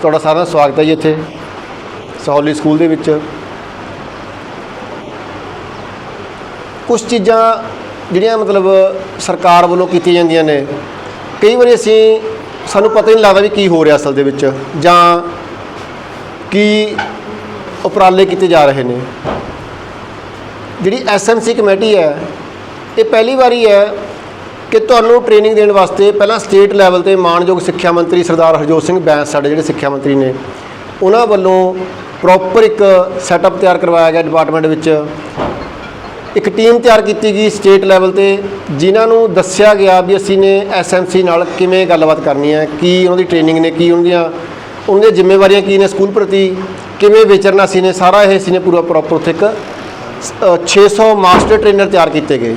ਤੁਹਾਡਾ ਸਾਰਿਆਂ ਦਾ ਸਵਾਗਤ ਹੈ ਜੀ ਇੱਥੇ, ਸਹੌਲੀ ਸਕੂਲ ਦੇ ਵਿੱਚ। ਕੁਝ ਚੀਜ਼ਾਂ ਜਿਹੜੀਆਂ ਮਤਲਬ ਸਰਕਾਰ ਵੱਲੋਂ ਕੀਤੀਆਂ ਜਾਂਦੀਆਂ ਨੇ, ਕਈ ਵਾਰੀ ਅਸੀਂ, ਸਾਨੂੰ ਪਤਾ ਹੀ ਨਹੀਂ ਲੱਗਦਾ ਵੀ ਕੀ ਹੋ ਰਿਹਾ ਅਸਲ ਦੇ ਵਿੱਚ, ਜਾਂ ਕੀ ਉਪਰਾਲੇ ਕੀਤੇ ਜਾ ਰਹੇ ਨੇ। ਜਿਹੜੀ ਐਸਐਮਸੀ ਕਮੇਟੀ ਹੈ, ਇਹ ਪਹਿਲੀ ਵਾਰੀ ਹੈ ਕਿ ਤੁਹਾਨੂੰ ਟ੍ਰੇਨਿੰਗ ਦੇਣ ਵਾਸਤੇ ਪਹਿਲਾਂ ਸਟੇਟ ਲੈਵਲ ਤੇ ਮਾਨਯੋਗ ਸਿੱਖਿਆ ਮੰਤਰੀ ਸਰਦਾਰ ਹਰਜੋਤ ਸਿੰਘ ਬੈਂਸ ਸਾਡੇ ਜਿਹੜੇ ਸਿੱਖਿਆ ਮੰਤਰੀ ਨੇ ਉਹਨਾਂ ਵੱਲੋਂ ਪ੍ਰੋਪਰ ਇੱਕ ਸੈਟਅਪ ਤਿਆਰ ਕਰਵਾਇਆ ਗਿਆ ਡਿਪਾਰਟਮੈਂਟ ਵਿੱਚ। ਇੱਕ ਟੀਮ ਤਿਆਰ ਕੀਤੀ ਗਈ ਸਟੇਟ ਲੈਵਲ ਤੇ ਜਿਨ੍ਹਾਂ ਨੂੰ ਦੱਸਿਆ ਗਿਆ ਵੀ ਅਸੀਂ ਨੇ ਐਸਐਮਸੀ ਨਾਲ ਕਿਵੇਂ ਗੱਲਬਾਤ ਕਰਨੀ ਹੈ ਕੀ ਉਹਨਾਂ ਦੀ ਟ੍ਰੇਨਿੰਗ ਨੇ ਕੀ ਉਹਨਾਂ ਦੀਆਂ ਉਹਨਾਂ ਦੀਆਂ ਜ਼ਿੰਮੇਵਾਰੀਆਂ ਕੀ ਨੇ ਸਕੂਲ ਪ੍ਰਤੀ ਕਿਵੇਂ ਵਿਚਰਨਾ ਸੀ ਨੇ ਸਾਰਾ ਇਹ ਸੀ ਨੇ ਪੂਰਾ ਪ੍ਰੋਪਰ ਉੱਥੇ ਇੱਕ ਅ, 600 ਮਾਸਟਰ ਟ੍ਰੇਨਰ ਤਿਆਰ ਕੀਤੇ ਗਏ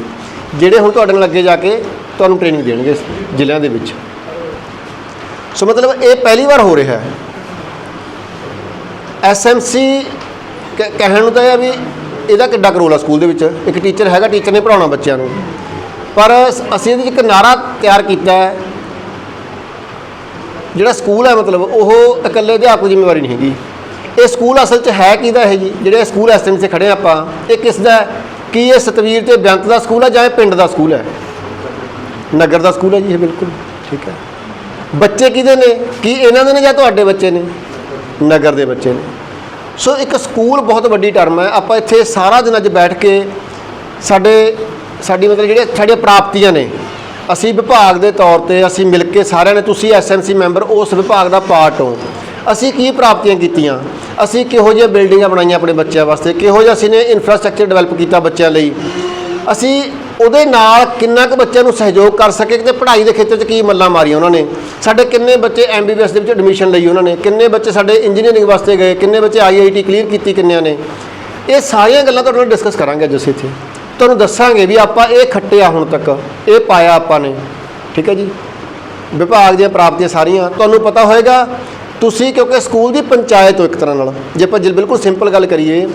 ਜਿਹੜੇ ਹੁਣ ਤੁਹਾਡੇ ਨਾਲ ਅੱਗੇ ਜਾ ਕੇ ਤੁਹਾਨੂੰ ਟ੍ਰੇਨਿੰਗ ਦੇਣਗੇ ਇਸ ਜ਼ਿਲ੍ਹਿਆਂ ਦੇ ਵਿੱਚ। ਸੋ ਮਤਲਬ ਇਹ ਪਹਿਲੀ ਵਾਰ ਹੋ ਰਿਹਾ ਹੈ। ਐਸਐਮਸੀ ਕਹਿਣ ਨੂੰ ਤਾਂ ਇਹ ਆ ਵੀ ਇਹਦਾ ਕਿੱਡਾ ਕੁ ਆ ਸਕੂਲ ਦੇ ਵਿੱਚ। ਇੱਕ ਟੀਚਰ ਹੈਗਾ ਟੀਚਰ ਨੇ ਪੜਾਉਣਾ ਬੱਚਿਆਂ ਨੂੰ। ਪਰ ਅਸੀਂ ਇਹਦੇ 'ਚ ਇੱਕ ਨਾਰਾ ਤਿਆਰ ਕੀਤਾ ਹੈ। ਜਿਹੜਾ ਸਕੂਲ ਹੈ ਮਤਲਬ, ਉਹ ਇਕੱਲੇ ਅਧਿਆਪਕ ਦੀ ਜ਼ਿੰਮੇਵਾਰੀ ਨਹੀਂ ਹੈਗੀ। ਇਹ ਸਕੂਲ ਅਸਲ 'ਚ ਹੈ ਕਿਹਦਾ ਹੈ ਜੀ? ਜਿਹੜੇ ਸਕੂਲ ਐਸਐਮਸੀ 'ਚ ਖੜੇ ਹਾਂ ਆਪਾਂ, ਇਹ ਕਿਸ ਦਾ ਹੈ? ਕੀ ਇਹ ਸਤਵੀਰ ਤੇ ਬੇਅੰਤ ਦਾ ਸਕੂਲ ਹੈ ਜਾਂ ਇਹ ਪਿੰਡ ਦਾ ਸਕੂਲ ਹੈ? ਨਗਰ ਦਾ ਸਕੂਲ ਹੈ ਜੀ ਇਹ ਬਿਲਕੁਲ, ਠੀਕ ਹੈ। ਬੱਚੇ ਕਿਹਦੇ ਨੇ? ਕੀ ਇਹਨਾਂ ਦੇ ਨੇ ਜਾਂ ਤੁਹਾਡੇ ਬੱਚੇ ਨੇ? ਨਗਰ ਦੇ ਬੱਚੇ ਨੇ। ਸੋ ਇੱਕ ਸਕੂਲ ਬਹੁਤ ਵੱਡੀ ਟਰਮ ਹੈ। ਆਪਾਂ ਇੱਥੇ ਸਾਰਾ ਦਿਨ ਅੱਜ ਬੈਠ ਕੇ ਸਾਡੇ, ਸਾਡੀ ਮਤਲਬ ਜਿਹੜੀਆਂ ਸਾਡੀਆਂ ਪ੍ਰਾਪਤੀਆਂ ਨੇ, ਅਸੀਂ ਵਿਭਾਗ ਦੇ ਤੌਰ ਤੇ ਅਸੀਂ ਮਿਲ ਕੇ ਸਾਰਿਆਂ ਨੇ, ਤੁਸੀਂ ਐਸਐਮਸੀ ਮੈਂਬਰ, ਉਸ ਵਿਭਾਗ ਦਾ ਪਾਰਟ ਹੋ। ਅਸੀਂ ਕੀ ਪ੍ਰਾਪਤੀਆਂ ਕੀਤੀਆਂ? ਅਸੀਂ ਕਿਹੋ ਜਿਹੀਆਂ ਬਿਲਡਿੰਗਾਂ ਬਣਾਈਆਂ ਆਪਣੇ ਬੱਚਿਆਂ ਵਾਸਤੇ? ਕਿਹੋ ਜਿਹਾ ਅਸੀਂ ਨੇ ਇਨਫਰਾਸਟ੍ਰਕਚਰ ਡਿਵੈਲਪ ਕੀਤਾ ਬੱਚਿਆਂ ਲਈ? ਅਸੀਂ ਉਹਦੇ ਨਾਲ ਕਿੰਨਾ ਕੁ ਬੱਚਿਆਂ ਨੂੰ ਸਹਿਯੋਗ ਕਰ ਸਕੇ? ਤੇ ਪੜ੍ਹਾਈ ਦੇ ਖੇਤਰ 'ਚ ਕੀ ਮੱਲਾਂ ਮਾਰੀਆਂ ਉਹਨਾਂ ਨੇ? ਸਾਡੇ ਕਿੰਨੇ ਬੱਚੇ ਐਮਬੀਬੀਐਸ ਦੇ ਵਿੱਚ ਐਡਮਿਸ਼ਨ ਲਈ ਉਹਨਾਂ ਨੇ? ਕਿੰਨੇ ਬੱਚੇ ਸਾਡੇ ਇੰਜੀਨੀਅਰਿੰਗ ਵਾਸਤੇ ਗਏ? ਕਿੰਨੇ ਬੱਚੇ ਆਈਆਈਟੀ ਕਲੀਅਰ ਕੀਤੀ ਕਿੰਨਿਆਂ ਨੇ? ਇਹ ਸਾਰੀਆਂ ਗੱਲਾਂ ਤੁਹਾਡੇ ਨਾਲ ਡਿਸਕਸ ਕਰਾਂਗੇ ਅੱਜ ਅਸੀਂ ਇੱਥੇ। ਤੁਹਾਨੂੰ ਦੱਸਾਂਗੇ ਵੀ ਆਪਾਂ ਇਹ ਖੱਟਿਆ ਹੁਣ ਤੱਕ। ਇਹ ਪਾਇਆ ਆਪਾਂ ਨੇ। ਠੀਕ ਹੈ ਜੀ? ਵਿਭਾਗ ਦੀਆਂ ਪ੍ਰਾਪਤੀਆਂ ਸਾਰੀਆਂ। ਤੁਹਾਨੂੰ ਪਤਾ ਹੋਏਗਾ, ਤੁਸੀਂ ਕਿਉਂਕਿ ਸਕੂਲ ਦੀ ਪੰਚਾਇਤ ਹੋ ਇੱਕ ਤਰ੍ਹਾਂ ਨਾਲ। ਜੇ ਆਪਾਂ ਜਿ- ਬਿਲਕੁਲ ਸਿੰਪਲ ਗੱਲ ਕਰੀਏ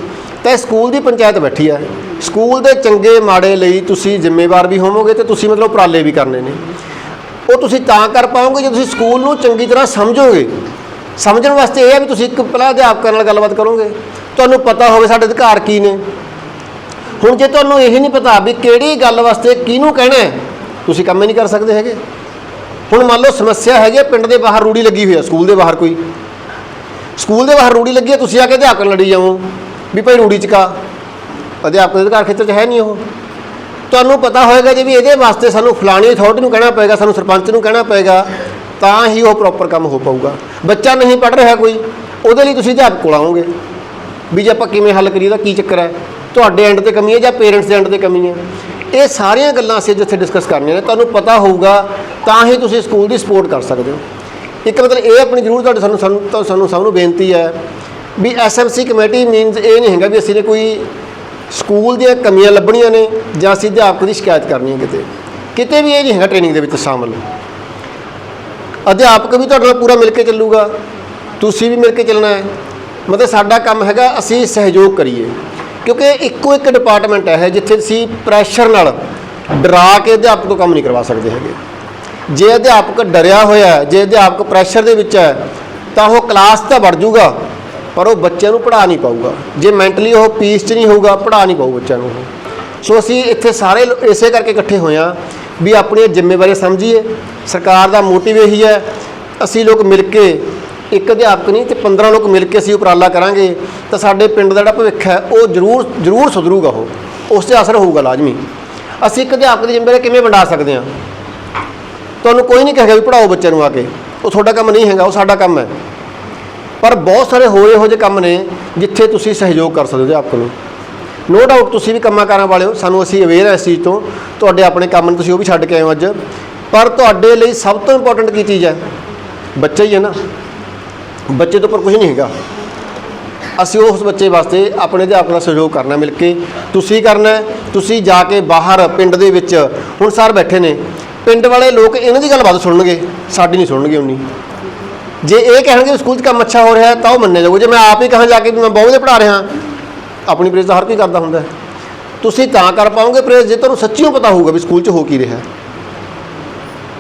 ਤਾਂ ਇਹ ਸਕੂਲ ਦੀ ਪੰਚਾਇਤ ਬੈਠੀ ਹੈ ਸਕੂਲ ਦੇ ਚੰਗੇ ਮਾੜੇ ਲਈ ਤੁਸੀਂ ਜ਼ਿੰਮੇਵਾਰ ਵੀ ਹੋਵੋਗੇ ਤੇ ਤੁਸੀਂ ਮਤਲਬ ਉਪਰਾਲੇ ਵੀ ਕਰਨੇ ਨੇ। ਉਹ ਤੁਸੀਂ ਤਾਂ ਕਰ ਪਾਓਗੇ ਜੇ ਤੁਸੀਂ ਸਕੂਲ ਨੂੰ ਚੰਗੀ ਤਰ੍ਹਾਂ ਸਮਝੋਗੇ। ਸਮਝਣ ਵਾਸਤੇ ਇਹ ਆ ਵੀ ਤੁਸੀਂ ਇੱਕ ਪਹਿਲਾਂ ਅਧਿਆਪਕਾਂ ਨਾਲ ਗੱਲਬਾਤ ਕਰੋਗੇ। ਤੁਹਾਨੂੰ ਪਤਾ ਹੋਵੇ ਸਾਡੇ ਅਧਿਕਾਰ ਕੀ ਨੇ। ਹੁਣ ਜੇ ਤੁਹਾਨੂੰ ਇਹ ਨਹੀਂ ਪਤਾ ਵੀ ਕਿਹੜੀ ਗੱਲ ਵਾਸਤੇ ਕਿਹਨੂੰ ਕਹਿਣਾ ਤੁਸੀਂ ਕੰਮ ਹੀ ਨਹੀਂ ਕਰ ਸਕਦੇ ਹੈਗੇ। ਹੁਣ ਮੰਨ ਲਓ ਸਮੱਸਿਆ ਹੈਗੀ ਹੈ ਪਿੰਡ ਦੇ ਬਾਹਰ ਰੂੜੀ ਲੱਗੀ ਹੋਈ ਹੈ ਸਕੂਲ ਦੇ ਬਾਹਰ ਕੋਈ। ਸਕੂਲ ਦੇ ਬਾਹਰ ਰੂੜੀ ਲੱਗੀ ਹੈ ਤੁਸੀਂ ਆ ਕੇ ਅਧਿਆਪਕ ਲੜੀ ਜਾਵੋ ਵੀ ਭਾਈ ਰੂੜੀ ਚਕਾ ਅਧਿਆਪਕ ਦੇ ਅਧਿਕਾਰ ਖੇਤਰ 'ਚ ਹੈ ਨਹੀਂ ਉਹ। ਤੁਹਾਨੂੰ ਪਤਾ ਹੋਏਗਾ ਜੇ ਵੀ ਇਹਦੇ ਵਾਸਤੇ ਸਾਨੂੰ ਫਲਾਣੀ ਅਥਾਰਟੀ ਨੂੰ ਕਹਿਣਾ ਪਏਗਾ, ਸਾਨੂੰ ਸਰਪੰਚ ਨੂੰ ਕਹਿਣਾ ਪਏਗਾ, ਤਾਂ ਹੀ ਉਹ ਪ੍ਰੋਪਰ ਕੰਮ ਹੋ ਪਾਊਗਾ। ਬੱਚਾ ਨਹੀਂ ਪੜ ਰਿਹਾ ਕੋਈ, ਉਹਦੇ ਲਈ ਤੁਸੀਂ ਅਧਿਆਪਕ ਕੋਲ ਆਓਗੇ। ਵੀ ਜੇ ਆਪਾਂ ਕਿਵੇਂ ਹੱਲ ਕਰੀਏ ਤਾਂ ਕੀ ਚੱਕਰ ਹੈ? ਤੁਹਾਡੇ ਐਂਡ ਤੇ ਕਮੀ ਹੈ ਜਾਂ ਪੇਰੈਂਟਸ ਦੇ ਐਂਡ ਤੇ ਕਮੀ ਹੈ? ਇਹ ਸਾਰੀਆਂ ਗੱਲਾਂ ਅਸੀਂ ਜਿੱਥੇ ਡਿਸਕਸ ਕਰਨੀਆਂ ਨੇ। ਤੁਹਾਨੂੰ ਪਤਾ ਹੋਊਗਾ, ਤਾਂ ਹੀ ਤੁਸੀਂ ਸਕੂਲ ਦੀ ਸਪੋਰਟ ਕਰ ਸਕਦੇ ਹੋ। ਇੱਕ ਮਤਲਬ ਇਹ ਆਪਣੀ ਜ਼ਰੂਰ ਤੁਹਾਡੇ ਸਾਨੂੰ ਸਾਨੂੰ ਸਾਨੂੰ ਸਭ ਨੂੰ ਬੇਨਤੀ ਹੈ ਵੀ ਐਸਐਮਸੀ ਕਮੇਟੀ ਮੀਨਸ ਇਹ ਨਹੀਂ ਹੈਗਾ ਵੀ ਅਸੀਂ ਨੇ ਕੋਈ ਸਕੂਲ ਦੀਆਂ ਕਮੀਆਂ ਲੱਭਣੀਆਂ ਨੇ ਜਾਂ ਅਸੀਂ ਅਧਿਆਪਕ ਦੀ ਸ਼ਿਕਾਇਤ ਕਰਨੀ ਹੈ ਕਿਤੇ। ਕਿਤੇ ਵੀ ਇਹ ਨਹੀਂ ਹੈਗਾ ਟ੍ਰੇਨਿੰਗ ਦੇ ਵਿੱਚ ਸ਼ਾਮਲ। ਅਧਿਆਪਕ ਵੀ ਤੁਹਾਡੇ ਨਾਲ ਪੂਰਾ ਮਿਲ ਕੇ ਚੱਲੂਗਾ। ਤੁਸੀਂ ਵੀ ਮਿਲ ਕੇ ਚੱਲਣਾ ਹੈ। ਮਤਲਬ ਸਾਡਾ ਕੰਮ ਹੈਗਾ ਅਸੀਂ ਸਹਿਯੋਗ ਕਰੀਏ। ਕਿਉਂਕਿ ਇੱਕੋ ਇੱਕ ਡਿਪਾਰਟਮੈਂਟ ਹੈ ਜਿੱਥੇ ਅਸੀਂ ਪ੍ਰੈਸ਼ਰ ਨਾਲ ਡਰਾ ਕੇ ਅਧਿਆਪਕ ਤੋਂ ਕੰਮ ਨਹੀਂ ਕਰਵਾ ਸਕਦੇ ਹੈਗੇ। ਜੇ ਅਧਿਆਪਕ ਡਰਿਆ ਹੋਇਆ ਜੇ ਅਧਿਆਪਕ ਪ੍ਰੈਸ਼ਰ ਦੇ ਵਿੱਚ ਹੈ, ਤਾਂ ਉਹ ਕਲਾਸ ਤਾਂ ਵੜ ਜਾਊਗਾ ਪਰ ਉਹ ਬੱਚਿਆਂ ਨੂੰ ਪੜ੍ਹਾ ਨਹੀਂ ਪਾਊਗਾ। ਜੇ ਮੈਂਟਲੀ ਉਹ ਪੀਸ 'ਚ ਨਹੀਂ ਹੋਊਗਾ, ਪੜ੍ਹਾ ਨਹੀਂ ਪਾਊ ਬੱਚਿਆਂ ਨੂੰ ਉਹ। ਸੋ ਅਸੀਂ ਇੱਥੇ ਸਾਰੇ ਇਸੇ ਕਰਕੇ ਇਕੱਠੇ ਹੋਏ ਹਾਂ ਵੀ ਆਪਣੀਆਂ ਜ਼ਿੰਮੇਵਾਰੀਆਂ ਸਮਝੀਏ। ਸਰਕਾਰ ਦਾ ਮੋਟਿਵ ਇਹੀ ਹੈ, ਅਸੀਂ ਲੋਕ ਮਿਲ ਕੇ ਇੱਕ ਅਧਿਆਪਕ ਨਹੀਂ ਤੇ 15 ਲੋਕ ਮਿਲ ਕੇ ਅਸੀਂ ਉਪਰਾਲਾ ਕਰਾਂਗੇ, ਤਾਂ ਸਾਡੇ ਪਿੰਡ ਦਾ ਜਿਹੜਾ ਭਵਿੱਖ ਹੈ, ਉਹ ਜ਼ਰੂਰ ਜ਼ਰੂਰ ਸੁਧਰੂਗਾ ਉਹ। ਉਸ ਤੇ ਅਸਰ ਹੋਊਗਾ ਲਾਜ਼ਮੀ। ਅਸੀਂ ਇੱਕ ਅਧਿਆਪਕ ਦੀ ਜ਼ਿੰਮੇਵਾਰੀ ਕਿਵੇਂ ਵੰਡਾ ਸਕਦੇ ਹਾਂ? ਤੁਹਾਨੂੰ ਕੋਈ ਨਹੀਂ ਕਹੇਗਾ ਵੀ ਪੜਾਓ ਬੱਚਿਆਂ ਨੂੰ ਆ ਕੇ। ਉਹ ਤੁਹਾਡਾ ਕੰਮ ਨਹੀਂ ਹੈਗਾ, ਉਹ ਸਾਡਾ ਕੰਮ ਹੈ। ਪਰ ਬਹੁਤ ਸਾਰੇ ਹੋਰ ਇਹੋ ਜਿਹੇ ਕੰਮ ਨੇ ਜਿੱਥੇ ਤੁਸੀਂ ਸਹਿਯੋਗ ਕਰ ਸਕਦੇ ਹੋ ਅਧਿਆਪਕ ਨੂੰ ਨੋ ਡਾਊਟ ਤੁਸੀਂ ਵੀ ਕੰਮਾਂ ਕਾਰਾਂ ਵਾਲੇ ਹੋ, ਸਾਨੂੰ ਅਸੀਂ ਅਵੇਅਰ ਹਾਂ ਇਸ ਚੀਜ਼ ਤੋਂ, ਤੁਹਾਡੇ ਆਪਣੇ ਕੰਮ ਨੇ ਤੁਸੀਂ ਉਹ ਵੀ ਛੱਡ ਕੇ ਆਏ ਹੋ ਅੱਜ। ਪਰ ਤੁਹਾਡੇ ਲਈ ਸਭ ਤੋਂ ਇੰਪੋਰਟੈਂਟ ਕੀ ਚੀਜ਼ ਹੈ? ਬੱਚਾ ਹੀ ਹੈ ਨਾ। ਬੱਚੇ ਤੋਂ ਉੱਪਰ ਕੁਝ ਨਹੀਂ ਹੈਗਾ। ਅਸੀਂ ਉਸ ਬੱਚੇ ਵਾਸਤੇ ਆਪਣੇ ਅਧਿਆਪਕ ਦਾ ਸਹਿਯੋਗ ਕਰਨਾ ਮਿਲ ਕੇ, ਤੁਸੀਂ ਕਰਨਾ ਤੁਸੀਂ ਜਾ ਕੇ ਬਾਹਰ ਪਿੰਡ ਦੇ ਵਿੱਚ, ਹੁਣ ਸਰ ਬੈਠੇ ਨੇ, ਪਿੰਡ ਵਾਲੇ ਲੋਕ ਇਹਨਾਂ ਦੀ ਗੱਲ ਵੱਧ ਸੁਣਨਗੇ, ਸਾਡੀ ਨਹੀਂ ਸੁਣਨਗੇ ਉਨੀ। ਜੇ ਇਹ ਕਹਿਣਗੇ ਵੀ ਸਕੂਲ 'ਚ ਕੰਮ ਅੱਛਾ ਹੋ ਰਿਹਾ, ਤਾਂ ਉਹ ਮੰਨਿਆ ਜਾਊਗਾ ਜੇ ਮੈਂ ਆਪ ਹੀ ਕਹਾਂ ਜਾ ਕੇ ਵੀ ਮੈਂ ਬਹੁਤ ਵਧੀਆ ਪੜ੍ਹਾ ਰਿਹਾ, ਆਪਣੀ ਪ੍ਰੇਜ਼ ਤਾਂ ਹਰ ਕੋਈ ਕਰਦਾ ਹੁੰਦਾ ਤੁਸੀਂ ਤਾਂ ਕਰ ਪਾਓਗੇ ਪ੍ਰੇਜ਼ ਜੇ ਤੁਹਾਨੂੰ ਸੱਚੀਓ ਪਤਾ ਹੋਊਗਾ ਵੀ ਸਕੂਲ 'ਚ ਹੋ ਕੀ ਰਿਹਾ।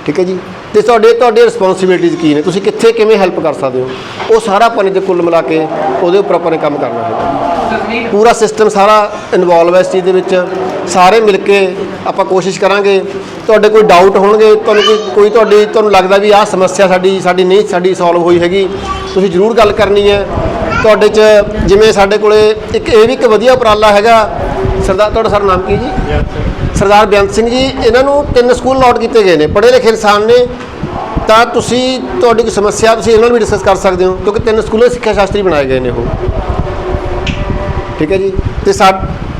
ਠੀਕ ਹੈ ਜੀ? ਤੇ ਤੁਹਾਡੇ ਤੁਹਾਡੇ ਰਿਸਪੌਂਸਿਬਿਲਟੀਜ਼ ਕੀ ਨੇ? ਤੁਸੀਂ ਕਿੱਥੇ ਕਿਵੇਂ ਹੈਲਪ ਕਰ ਸਕਦੇ ਹੋ? ਉਹ ਸਾਰਾ ਆਪਾਂ ਨੇ ਜੇ ਕੁੱਲ ਮਿਲਾ ਕੇ ਉਹਦੇ ਉੱਪਰ ਆਪਾਂ ਨੇ ਕੰਮ ਕਰਨਾ ਹੈ। ਪੂਰਾ ਸਿਸਟਮ ਸਾਰਾ ਇਨਵੋਲਵ ਹੈ ਇਸ ਚੀਜ਼ ਦੇ ਵਿੱਚ। ਸਾਰੇ ਮਿਲ ਕੇ ਆਪਾਂ ਕੋਸ਼ਿਸ਼ ਕਰਾਂਗੇ। ਤੁਹਾਡੇ ਕੋਈ ਡਾਊਟ ਹੋਣਗੇ ਤੁਹਾਨੂੰ ਕੋਈ ਕੋਈ ਤੁਹਾਡੀ ਤੁਹਾਨੂੰ ਲੱਗਦਾ ਵੀ ਆਹ ਸਮੱਸਿਆ ਸਾਡੀ ਸਾਡੀ ਨਹੀਂ ਸਾਡੀ ਸੋਲਵ ਹੋਈ ਹੈਗੀ। ਤੁਸੀਂ ਜ਼ਰੂਰ ਗੱਲ ਕਰਨੀ ਹੈ। ਤੁਹਾਡੇ 'ਚ ਜਿਵੇਂ ਸਾਡੇ ਕੋਲੇ ਇੱਕ ਇਹ ਵੀ ਇੱਕ ਵਧੀਆ ਉਪਰਾਲਾ ਹੈਗਾ। ਸਰਦਾਰ ਤੁਹਾਡਾ ਸਰ ਨਾਮ ਕੀ ਜੀ? ਸਰਦਾਰ ਬੇਅੰਤ ਸਿੰਘ ਜੀ ਇਹਨਾਂ ਨੂੰ ਤਿੰਨ ਸਕੂਲ ਨੋਟ ਕੀਤੇ ਗਏ ਨੇ। ਪੜ੍ਹੇ ਲਿਖੇ ਇਨਸਾਨ ਨੇ। ਤਾਂ ਤੁਸੀਂ ਤੁਹਾਡੀ ਕੋਈ ਸਮੱਸਿਆ ਤੁਸੀਂ ਇਹਨਾਂ ਨਾਲ ਵੀ ਡਿਸਕਸ ਕਰ ਸਕਦੇ ਹੋ ਕਿਉਂਕਿ ਤਿੰਨ ਸਕੂਲਾਂ ਸਿੱਖਿਆ ਸ਼ਾਸਤਰੀ ਬਣਾਏ ਗਏ ਨੇ ਉਹ। ਠੀਕ ਹੈ ਜੀ? ਤੇ ਸਾ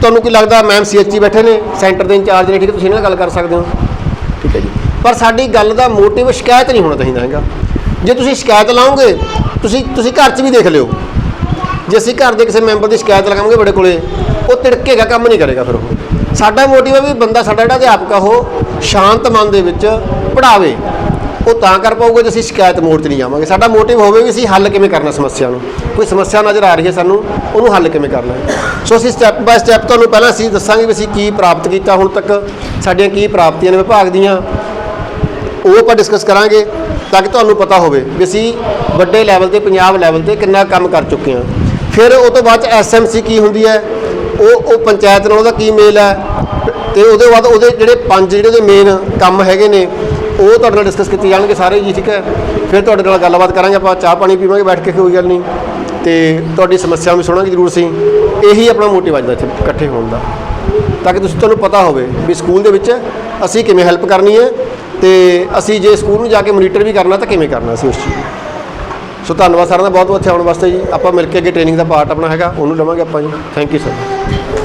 ਤੁਹਾਨੂੰ ਕੀ ਲੱਗਦਾ ਮੈਮ ਸੀਐਚਈ ਬੈਠੇ ਨੇ? ਸੈਂਟਰ ਦੇ ਇੰਚਾਰਜ ਨੇ, ਠੀਕ ਹੈ? ਤੁਸੀਂ ਇਹਨਾਂ ਨਾਲ ਗੱਲ ਕਰ ਸਕਦੇ ਹੋ। ਠੀਕ ਹੈ ਜੀ। ਪਰ ਸਾਡੀ ਗੱਲ ਦਾ ਮੋਟਿਵ ਸ਼ਿਕਾਇਤ ਨਹੀਂ ਹੋਣਾ ਚਾਹੀਦਾ ਹੈਗਾ। ਜੇ ਤੁਸੀਂ ਸ਼ਿਕਾਇਤ ਲਾਓਗੇ, ਤੁਸੀਂ ਤੁਸੀਂ ਘਰ 'ਚ ਵੀ ਦੇਖ ਲਿਓ। ਜੇ ਅਸੀਂ ਘਰ ਦੇ ਕਿਸੇ ਮੈਂਬਰ ਦੀ ਸ਼ਿਕਾਇਤ ਲਗਾਵਾਂਗੇ ਬੜੇ ਕੋਲੇ, ਉਹ ਤਿੜਕੇਗਾ ਕੰਮ ਨਹੀਂ ਕਰੇਗਾ ਫਿਰ ਉਹ। ਸਾਡਾ ਮੋਟਿਵ ਹੈ ਵੀ ਬੰਦਾ ਸਾਡਾ ਜਿਹੜਾ ਅਧਿਆਪਕ ਆ, ਉਹ ਸ਼ਾਂਤ ਮਨ ਦੇ ਵਿੱਚ ਪੜ੍ਹਾਵੇ। ਉਹ ਤਾਂ ਕਰ ਪਾਊਗਾ ਜੇ ਅਸੀਂ ਸ਼ਿਕਾਇਤ ਮੋੜ 'ਚ ਨਹੀਂ ਜਾਵਾਂਗੇ। ਸਾਡਾ ਮੋਟਿਵ ਹੋਵੇ ਵੀ ਅਸੀਂ ਹੱਲ ਕਿਵੇਂ ਕਰਨਾ ਸਮੱਸਿਆ ਨੂੰ। ਕੋਈ ਸਮੱਸਿਆ ਨਜ਼ਰ ਆ ਰਹੀ ਹੈ ਸਾਨੂੰ, ਉਹਨੂੰ ਹੱਲ ਕਿਵੇਂ ਕਰਨਾ ਸੋ ਅਸੀਂ ਸਟੈਪ ਬਾਏ ਸਟੈਪ ਤੁਹਾਨੂੰ ਪਹਿਲਾਂ ਅਸੀਂ ਦੱਸਾਂਗੇ ਵੀ ਅਸੀਂ ਕੀ ਪ੍ਰਾਪਤ ਕੀਤਾ ਹੁਣ ਤੱਕ। ਸਾਡੀਆਂ ਕੀ ਪ੍ਰਾਪਤੀਆਂ ਨੇ ਵਿਭਾਗ ਦੀਆਂ। ਉਹ ਆਪਾਂ ਡਿਸਕਸ ਕਰਾਂਗੇ ਤਾਂ ਕਿ ਤੁਹਾਨੂੰ ਪਤਾ ਹੋਵੇ ਵੀ ਅਸੀਂ ਵੱਡੇ ਲੈਵਲ ਤੇ, ਪੰਜਾਬ ਲੈਵਲ ਤੇ ਕਿੰਨਾ ਕੰਮ ਕਰ ਚੁੱਕੇ ਹਾਂ। ਫਿਰ ਉਹ ਤੋਂ ਬਾਅਦ ਚ ਐਸਐਮਸੀ ਕੀ ਹੁੰਦੀ ਹੈ? ਉਹ ਉਹ ਪੰਚਾਇਤ ਨਾਲ ਉਹਦਾ ਕੀ ਮੇਲ ਹੈ? ਤੇ ਉਹਦੇ ਬਾਅਦ ਉਹਦੇ ਜਿਹੜੇ ਪੰਜ ਜਿਹੜੇ ਉਹਦੇ ਮੇਨ ਕੰਮ ਹੈਗੇ ਨੇ ਉਹ ਤੁਹਾਡੇ ਨਾਲ ਡਿਸਕਸ ਕੀਤੇ ਜਾਣਗੇ ਸਾਰੇ ਜੀ, ਠੀਕ ਹੈ? ਫਿਰ ਤੁਹਾਡੇ ਨਾਲ ਗੱਲਬਾਤ ਕਰਾਂਗੇ ਆਪਾਂ, ਚਾਹ ਪਾਣੀ ਪੀਵਾਂਗੇ, ਬੈਠ ਕੇ ਕੋਈ ਗੱਲ ਨਹੀਂ। ਤੇ ਤੁਹਾਡੀ ਸਮੱਸਿਆਵਾਂ ਵੀ ਸੁਣਾਂਗੇ ਜ਼ਰੂਰ ਸੀ ਇਹੀ ਆਪਣਾ ਮੋਟਿਵ ਅੱਜ ਦਾ ਇੱਥੇ ਇਕੱਠੇ ਹੋਣ ਦਾ। ਤਾਂ ਕਿ ਤੁਸੀਂ ਤੁਹਾਨੂੰ ਪਤਾ ਹੋਵੇ ਵੀ ਸਕੂਲ ਦੇ ਵਿੱਚ ਅਸੀਂ ਕਿਵੇਂ ਹੈਲਪ ਕਰਨੀ ਹੈ ਤੇ ਅਸੀਂ ਜੇ ਸਕੂਲ ਨੂੰ ਜਾ ਕੇ ਮੋਨੀਟਰ ਵੀ ਕਰਨਾ ਤਾਂ ਕਿਵੇਂ ਕਰਨਾ ਅਸੀਂ ਉਸ ਚੀਜ਼ ਨੂੰ। ਸੋ ਧੰਨਵਾਦ ਸਾਰਿਆਂ ਦਾ ਬਹੁਤ ਬਹੁਤ ਇੱਥੇ ਆਉਣ ਵਾਸਤੇ ਜੀ। ਆਪਾਂ ਮਿਲ ਕੇ ਅੱਗੇ ਟ੍ਰੇਨਿੰਗ ਦਾ ਪਾਰਟ ਆਪਣਾ ਹੈਗਾ, ਉਹਨੂੰ ਲਵਾਂਗੇ ਆਪਾਂ ਜੀ। Thank you sir